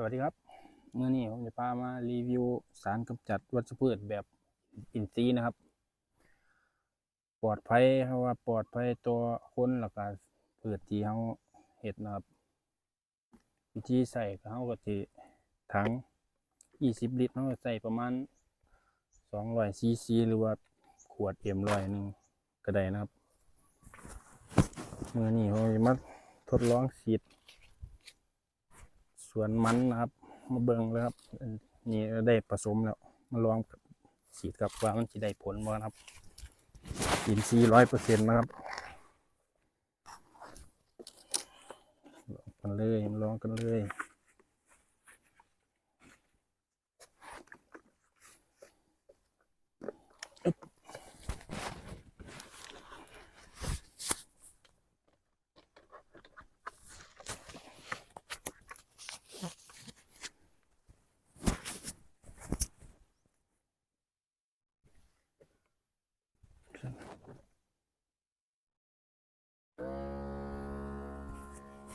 สวัสดีครับเมื่อนี้ผมจะพามารีวิวสารกำจัดวัชพืชแบบอินทรีย์นะครับ ปลอดภัยเพราะว่าปลอดภัยตัวคนแล้วก็พืชที่เขาเห็ดนะครับ วิธีใส่เขาก็จะถัง 20 ลิตรเขาใส่ประมาณ200ซีซีหรือว่าขวดเอ็มร้อยหนึ่งก็ได้นะครับเมื่อนี้ผมจะมาทดลองฉีด สวนมันนะครับ มาเบิ่งเลยครับ นี่ได้ผสมแล้ว มาลองฉีดกับว่ามันจะได้ผลบ่ครับอินซีร้อยเปอร์เซ็นต์นะครับลองกันเลยมาลองกันเลย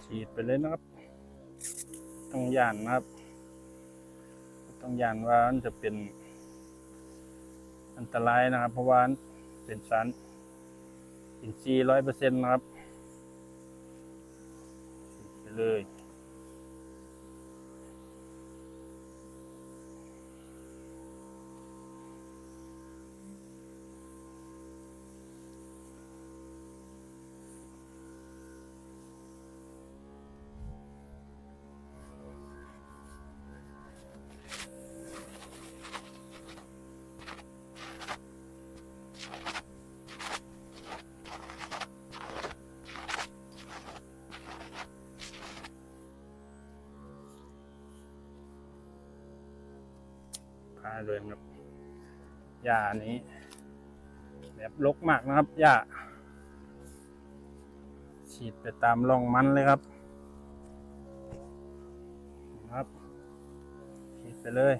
ฉีดไปเลยนะครับ ต้องยานนะครับ ต้องยานว่ามันจะเป็น อันตรายนะครับ เพราะว่าเป็นสารอินทรีย์ร้อยเปอร์เซ็นต์นะครับ ฉีดไปเลย พาเลยครับหญ้านี้แบบรกมากนะครับหญ้าฉีดไปตามร่องมันเลยครับ ครับฉีดไปเลย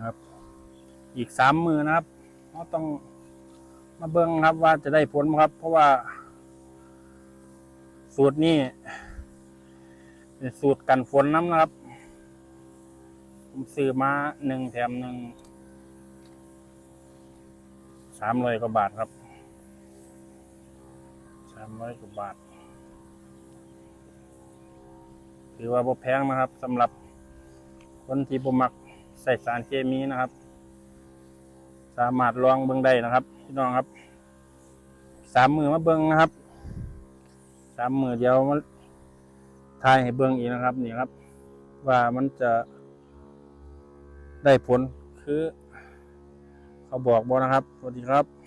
นะครับ อีกสามมือนะครับเราต้องมาเบิ่งครับว่าจะได้ผลครับ เพราะว่า สูตรนี้เป็นสูตรกันฝนน้ำนะครับ ผมซื้อมาหนึ่งแถมหนึ่งสามร้อยกว่าบาทครับสามร้อยกว่าบาทถือว่าบ่แพงนะครับสำหรับคนที่บ่มัก ใส่สารเคมีนะครับ สามารถลองเบิ้งได้นะครับพี่น้องครับ สามมือมาเบิ้งนะครับ สามมือเดียวมาทายให้เบิ้งอีกนะครับนี่ครับ ว่ามันจะได้ผลคือ เขาบอกบอนะครับสวัสดีครับ